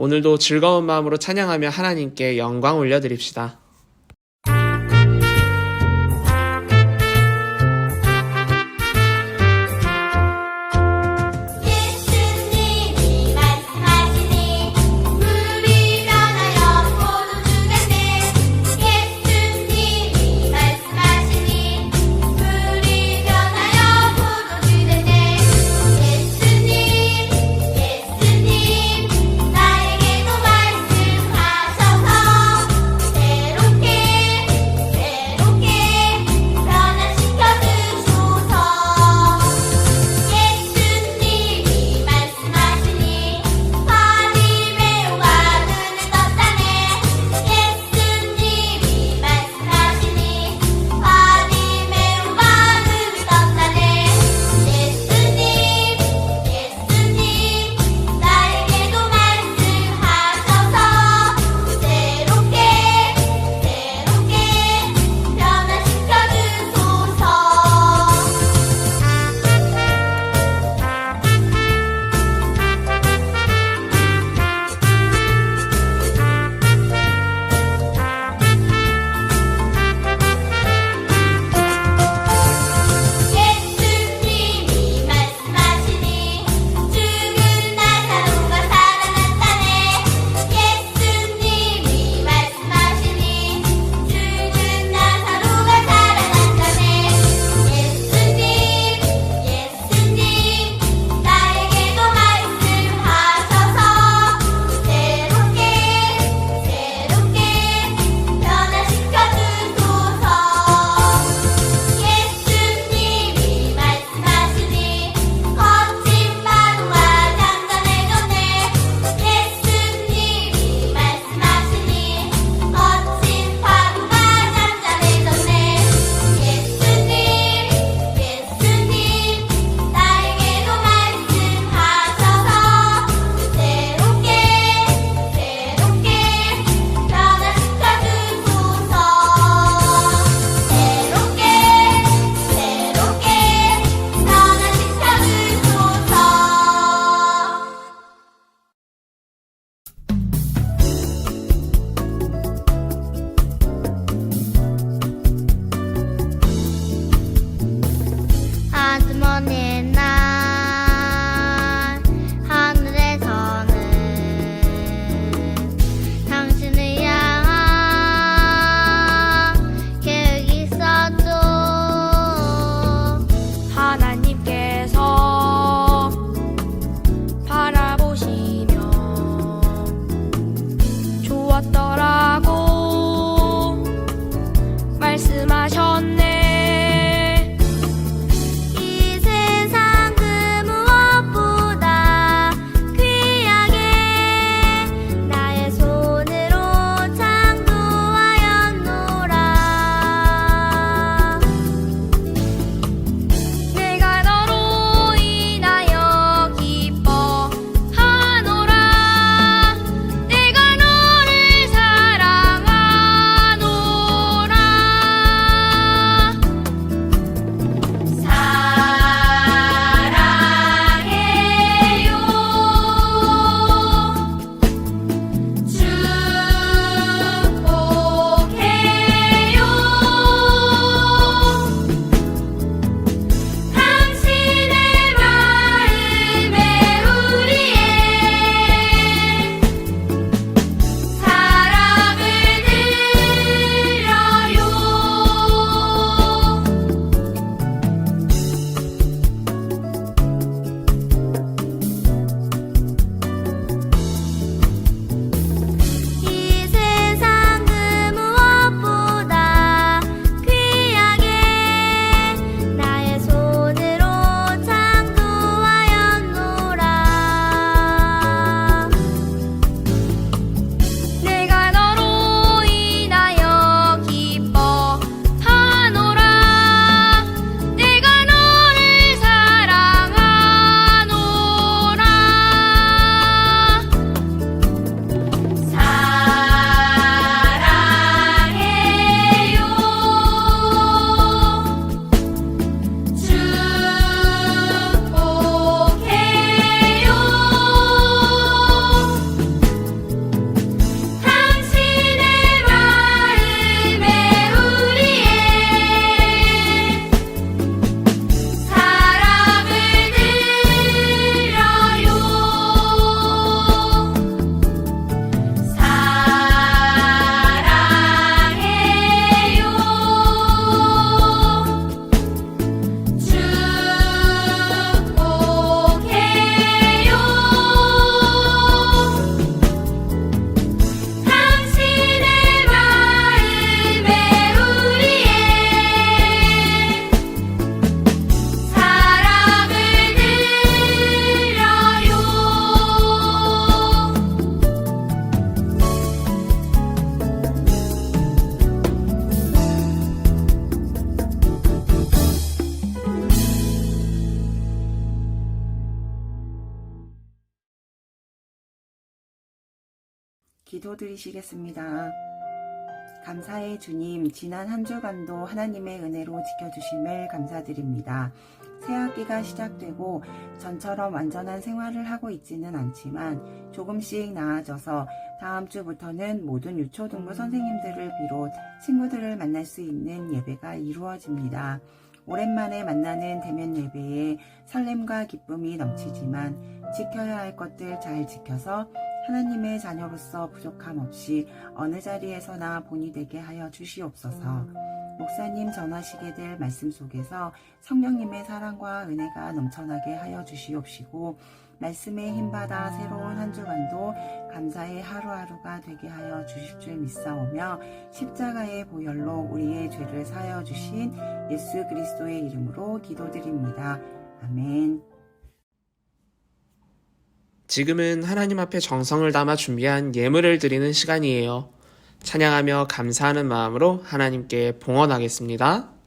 오늘도 즐거운 마음으로 찬양하며 하나님께 영광 올려드립시다. 기도드리시겠습니다. 감사의 주님, 지난 한 주간도 하나님의 은혜로 지켜주심을 감사드립니다. 새 학기가 시작되고 전처럼 완전한 생활을 하고 있지는 않지만 조금씩 나아져서 다음 주부터는 모든 유초등부 선생님들을 비롯 친구들을 만날 수 있는 예배가 이루어집니다. 오랜만에 만나는 대면 예배에 설렘과 기쁨이 넘치지만 지켜야 할 것들 잘 지켜서 하나님의 자녀로서 부족함 없이 어느 자리에서나 본이 되게 하여 주시옵소서. 목사님 전하시게 될 말씀 속에서 성령님의 사랑과 은혜가 넘쳐나게 하여 주시옵시고 말씀에 힘받아 새로운 한 주간도 감사의 하루하루가 되게 하여 주실 줄 믿사오며 십자가의 보혈로 우리의 죄를 사여 주신 예수 그리스도의 이름으로 기도드립니다. 아멘. 지금은 하나님 앞에 정성을 담아 준비한 예물을 드리는 시간이에요. 찬양하며 감사하는 마음으로 하나님께 봉헌하겠습니다.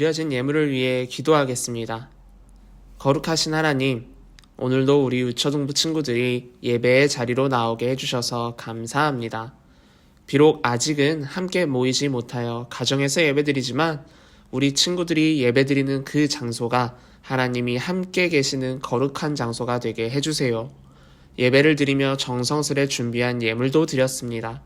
드려진 예물을 위해 기도하겠습니다. 거룩하신 하나님, 오늘도 우리 유초등부 친구들이 예배의 자리로 나오게 해주셔서 감사합니다. 비록 아직은 함께 모이지 못하여 가정에서 예배드리지만 우리 친구들이 예배드리는 그 장소가 하나님이 함께 계시는 거룩한 장소가 되게 해주세요. 예배를 드리며 정성스레 준비한 예물도 드렸습니다.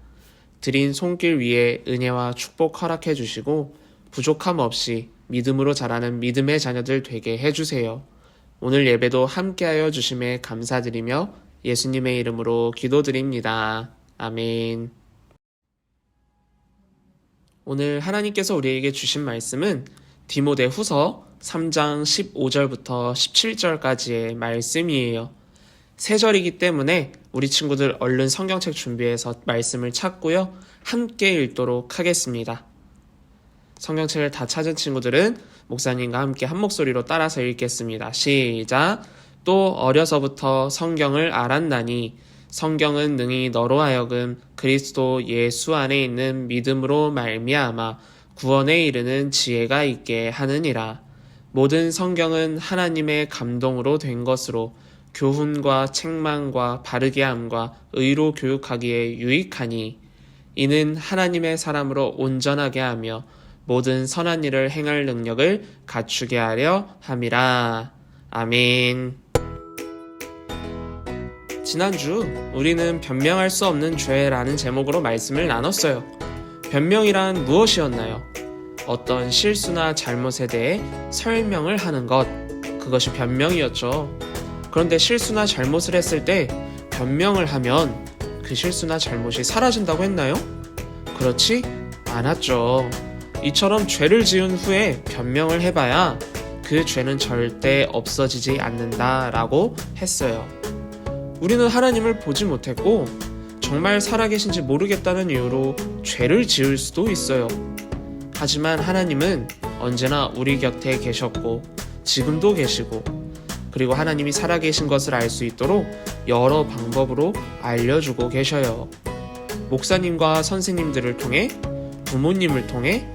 드린 손길 위에 은혜와 축복 허락해 주시고 부족함 없이 믿음으로 자라는 믿음의 자녀들 되게 해주세요. 오늘 예배도 함께하여 주심에 감사드리며 예수님의 이름으로 기도드립니다. 아멘. 오늘 하나님께서 우리에게 주신 말씀은 디모데 후서 3장 15절부터 17절까지의 말씀이에요. 세 절이기 때문에 우리 친구들 얼른 성경책 준비해서 말씀을 찾고요. 함께 읽도록 하겠습니다. 성경책을 다 찾은 친구들은 목사님과 함께 한 목소리로 따라서 읽겠습니다. 시작. 또 어려서부터 성경을 알았나니 성경은 능히 너로 하여금 그리스도 예수 안에 있는 믿음으로 말미암아 구원에 이르는 지혜가 있게 하느니라. 모든 성경은 하나님의 감동으로 된 것으로 교훈과 책망과 바르게 함과 의로 교육하기에 유익하니 이는 하나님의 사람으로 온전하게 하며 모든 선한 일을 행할 능력을 갖추게 하려 함이라. 아멘. 지난주 우리는 변명할 수 없는 죄라는 제목으로 말씀을 나눴어요. 변명이란 무엇이었나요? 어떤 실수나 잘못에 대해 설명을 하는 것. 그것이 변명이었죠. 그런데 실수나 잘못을 했을 때 변명을 하면 그 실수나 잘못이 사라진다고 했나요? 그렇지 않았죠. 이처럼 죄를 지은 후에 변명을 해봐야 그 죄는 절대 없어지지 않는다라고 했어요. 우리는 하나님을 보지 못했고 정말 살아계신지 모르겠다는 이유로 죄를 지을 수도 있어요. 하지만 하나님은 언제나 우리 곁에 계셨고 지금도 계시고 그리고 하나님이 살아계신 것을 알 수 있도록 여러 방법으로 알려주고 계셔요. 목사님과 선생님들을 통해 부모님을 통해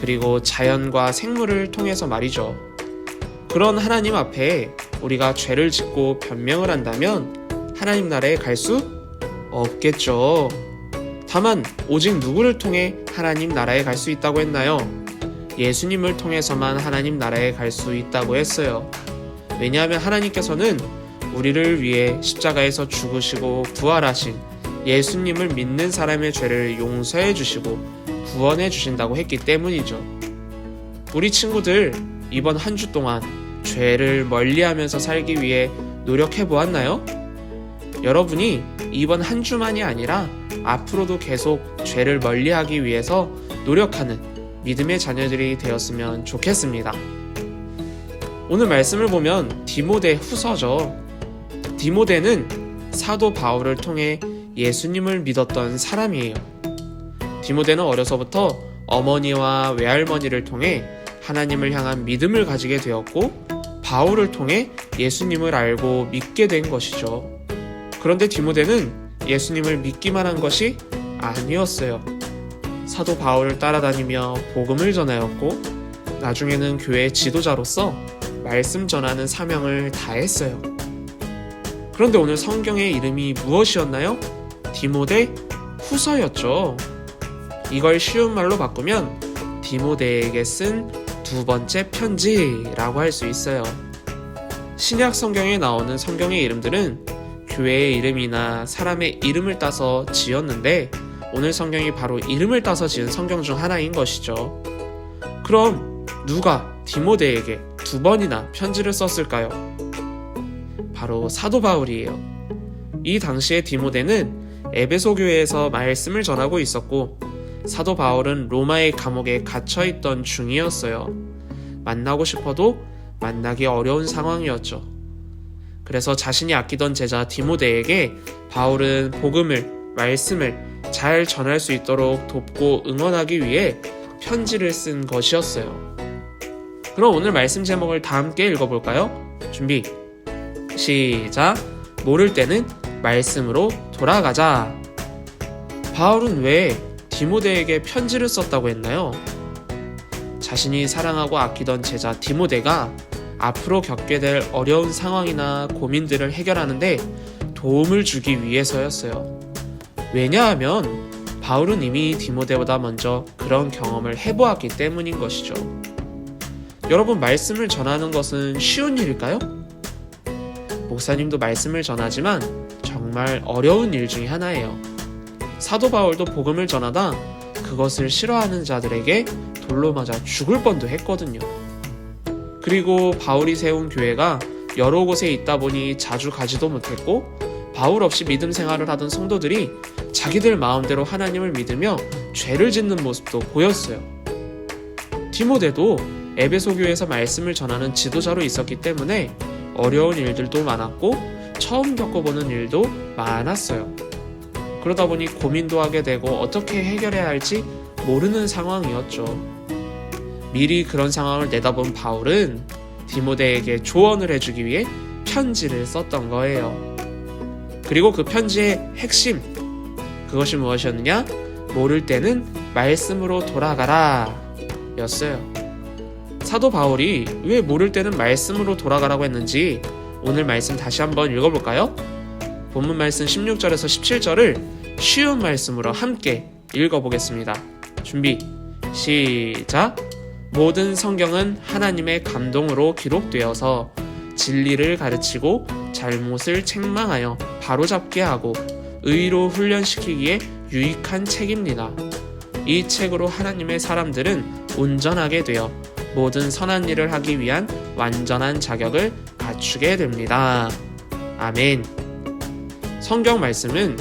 그리고 자연과 생물을 통해서 말이죠. 그런 하나님 앞에 우리가 죄를 짓고 변명을 한다면 하나님 나라에 갈 수 없겠죠. 다만 오직 누구를 통해 하나님 나라에 갈 수 있다고 했나요? 예수님을 통해서만 하나님 나라에 갈 수 있다고 했어요. 왜냐하면 하나님께서는 우리를 위해 십자가에서 죽으시고 부활하신 예수님을 믿는 사람의 죄를 용서해 주시고 구원해 주신다고 했기 때문이죠. 우리 친구들 이번 한 주 동안 죄를 멀리 하면서 살기 위해 노력해 보았나요? 여러분이 이번 한 주만이 아니라 앞으로도 계속 죄를 멀리 하기 위해서 노력하는 믿음의 자녀들이 되었으면 좋겠습니다. 오늘 말씀을 보면 디모데 후서죠. 디모데는 사도 바울을 통해 예수님을 믿었던 사람이에요. 디모데는 어려서부터 어머니와 외할머니를 통해 하나님을 향한 믿음을 가지게 되었고 바울을 통해 예수님을 알고 믿게 된 것이죠. 그런데 디모데는 예수님을 믿기만 한 것이 아니었어요. 사도 바울을 따라다니며 복음을 전하였고 나중에는 교회 지도자로서 말씀 전하는 사명을 다했어요. 그런데 오늘 성경의 이름이 무엇이었나요? 디모데 후서였죠. 이걸 쉬운 말로 바꾸면 디모데에게 쓴 두 번째 편지라고 할 수 있어요. 신약 성경에 나오는 성경의 이름들은 교회의 이름이나 사람의 이름을 따서 지었는데 오늘 성경이 바로 이름을 따서 지은 성경 중 하나인 것이죠. 그럼 누가 디모데에게 두 번이나 편지를 썼을까요? 바로 사도 바울이에요. 이 당시에 디모데는 에베소 교회에서 말씀을 전하고 있었고 사도 바울은 로마의 감옥에 갇혀 있던 중이었어요. 만나고 싶어도 만나기 어려운 상황이었죠. 그래서 자신이 아끼던 제자 디모데에게 바울은 복음을 말씀을 잘 전할 수 있도록 돕고 응원하기 위해 편지를 쓴 것이었어요. 그럼 오늘 말씀 제목을 다 함께 읽어볼까요? 준비 시작 모를 때는 말씀으로 돌아가자 바울은 왜 디모데에게 편지를 썼다고 했나요? 자신이 사랑하고 아끼던 제자 디모데가 앞으로 겪게 될 어려운 상황이나 고민들을 해결하는데 도움을 주기 위해서였어요. 왜냐하면 바울은 이미 디모데보다 먼저 그런 경험을 해보았기 때문인 것이죠. 여러분, 말씀을 전하는 것은 쉬운 일일까요? 목사님도 말씀을 전하지만 정말 어려운 일 중에 하나예요. 사도 바울도 복음을 전하다 그것을 싫어하는 자들에게 돌로 맞아 죽을 뻔도 했거든요. 그리고 바울이 세운 교회가 여러 곳에 있다 보니 자주 가지도 못했고 바울 없이 믿음 생활을 하던 성도들이 자기들 마음대로 하나님을 믿으며 죄를 짓는 모습도 보였어요. 디모데도 에베소 교회에서 말씀을 전하는 지도자로 있었기 때문에 어려운 일들도 많았고 처음 겪어보는 일도 많았어요. 그러다 보니 고민도 하게 되고 어떻게 해결해야 할지 모르는 상황이었죠. 미리 그런 상황을 내다본 바울은 디모데에게 조언을 해주기 위해 편지를 썼던 거예요. 그리고 그 편지의 핵심, 그것이 무엇이었느냐? 모를 때는 말씀으로 돌아가라 였어요. 사도 바울이 왜 모를 때는 말씀으로 돌아가라고 했는지 오늘 말씀 다시 한번 읽어볼까요? 본문 말씀 16절에서 17절을 쉬운 말씀으로 함께 읽어보겠습니다. 준비, 시작! 모든 성경은 하나님의 감동으로 기록되어서 진리를 가르치고 잘못을 책망하여 바로잡게 하고 의로 훈련시키기에 유익한 책입니다. 이 책으로 하나님의 사람들은 온전하게 되어 모든 선한 일을 하기 위한 완전한 자격을 갖추게 됩니다. 아멘. 성경 말씀은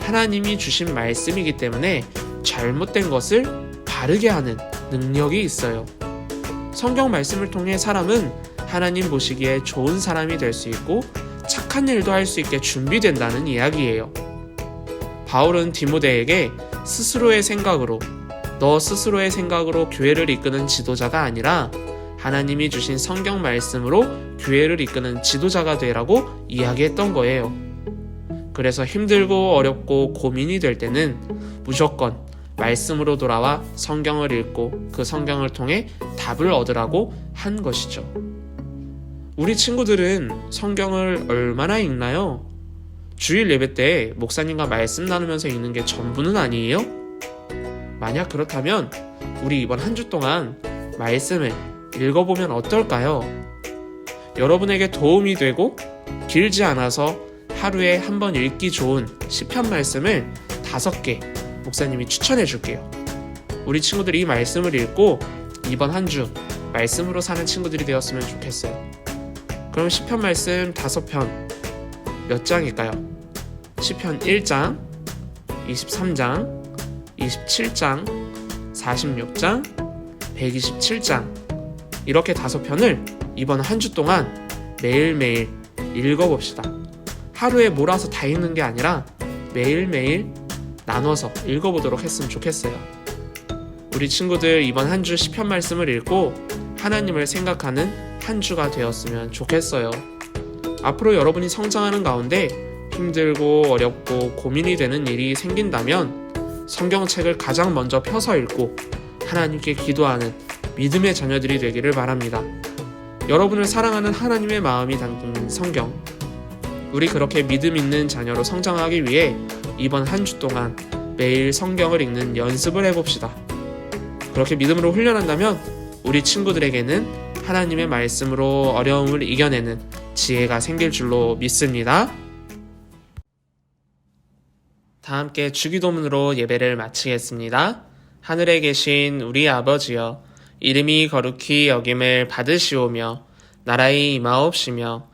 하나님이 주신 말씀이기 때문에 잘못된 것을 바르게 하는 능력이 있어요. 성경 말씀을 통해 사람은 하나님 보시기에 좋은 사람이 될 수 있고 착한 일도 할 수 있게 준비된다는 이야기예요. 바울은 디모데에게 스스로의 생각으로 너 스스로의 생각으로 교회를 이끄는 지도자가 아니라 하나님이 주신 성경 말씀으로 교회를 이끄는 지도자가 되라고 이야기했던 거예요. 그래서 힘들고 어렵고 고민이 될 때는 무조건 말씀으로 돌아와 성경을 읽고 그 성경을 통해 답을 얻으라고 한 것이죠. 우리 친구들은 성경을 얼마나 읽나요? 주일 예배 때 목사님과 말씀 나누면서 읽는 게 전부는 아니에요? 만약 그렇다면 우리 이번 한 주 동안 말씀을 읽어보면 어떨까요? 여러분에게 도움이 되고 길지 않아서 하루에 한 번 읽기 좋은 시편 말씀을 다섯 개 목사님이 추천해 줄게요. 우리 친구들이 이 말씀을 읽고 이번 한 주 말씀으로 사는 친구들이 되었으면 좋겠어요. 그럼 시편 말씀 다섯 편 몇 장일까요? 시편 1장, 23장, 27장, 46장, 127장 이렇게 다섯 편을 이번 한 주 동안 매일매일 읽어봅시다. 하루에 몰아서 다 읽는 게 아니라 매일매일 나눠서 읽어보도록 했으면 좋겠어요. 우리 친구들 이번 한 주 시편 말씀을 읽고 하나님을 생각하는 한 주가 되었으면 좋겠어요. 앞으로 여러분이 성장하는 가운데 힘들고 어렵고 고민이 되는 일이 생긴다면 성경책을 가장 먼저 펴서 읽고 하나님께 기도하는 믿음의 자녀들이 되기를 바랍니다. 여러분을 사랑하는 하나님의 마음이 담긴 성경. 우리 그렇게 믿음 있는 자녀로 성장하기 위해 이번 한 주 동안 매일 성경을 읽는 연습을 해봅시다. 그렇게 믿음으로 훈련한다면 우리 친구들에게는 하나님의 말씀으로 어려움을 이겨내는 지혜가 생길 줄로 믿습니다. 다 함께 주기도문으로 예배를 마치겠습니다. 하늘에 계신 우리 아버지여, 이름이 거룩히 여김을 받으시오며, 나라의 임하옵시며,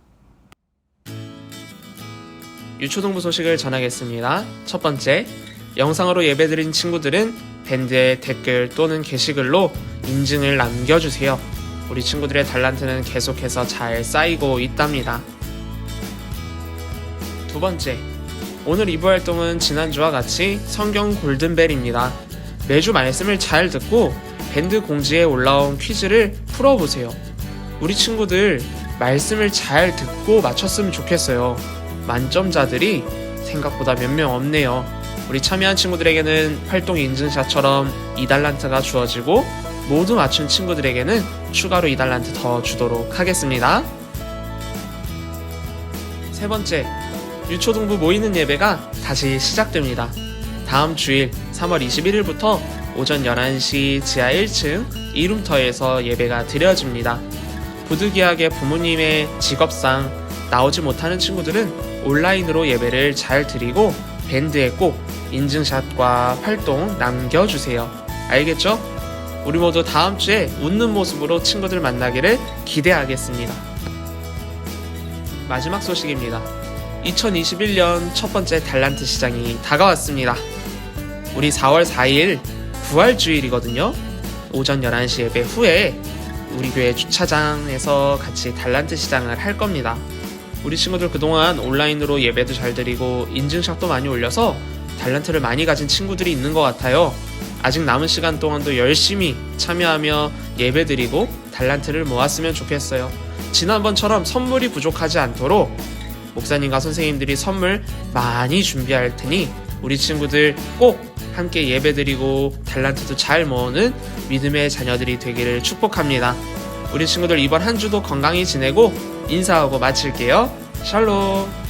유초동부 소식을 전하겠습니다. 첫 번째, 영상으로 예배드린 친구들은 밴드에 댓글 또는 게시글로 인증을 남겨주세요. 우리 친구들의 달란트는 계속해서 잘 쌓이고 있답니다. 두 번째, 오늘 2부 활동은 지난주와 같이 성경 골든벨입니다. 매주 말씀을 잘 듣고 밴드 공지에 올라온 퀴즈를 풀어보세요. 우리 친구들 말씀을 잘 듣고 맞췄으면 좋겠어요. 만점자들이 생각보다 몇 명 없네요. 우리 참여한 친구들에게는 활동 인증샷처럼 2달란트가 주어지고 모두 맞춘 친구들에게는 추가로 2달란트 더 주도록 하겠습니다. 세 번째, 유초등부 모이는 예배가 다시 시작됩니다. 다음 주일 3월 21일부터 오전 11시 지하 1층 이룸터에서 예배가 드려집니다. 부득이하게 부모님의 직업상 나오지 못하는 친구들은 온라인으로 예배를 잘 드리고 밴드에 꼭 인증샷과 활동 남겨주세요. 알겠죠? 우리 모두 다음 주에 웃는 모습으로 친구들 만나기를 기대하겠습니다. 마지막 소식입니다. 2021년 첫 번째 달란트 시장이 다가왔습니다. 우리 4월 4일 부활주일이거든요. 오전 11시 예배 후에 우리 교회 주차장에서 같이 달란트 시장을 할 겁니다. 우리 친구들 그동안 온라인으로 예배도 잘 드리고 인증샷도 많이 올려서 달란트를 많이 가진 친구들이 있는 것 같아요. 아직 남은 시간 동안도 열심히 참여하며 예배 드리고 달란트를 모았으면 좋겠어요. 지난번처럼 선물이 부족하지 않도록 목사님과 선생님들이 선물 많이 준비할 테니 우리 친구들 꼭 함께 예배 드리고 달란트도 잘 모으는 믿음의 자녀들이 되기를 축복합니다. 우리 친구들 이번 한 주도 건강히 지내고 인사하고 마칠게요. 샬롬.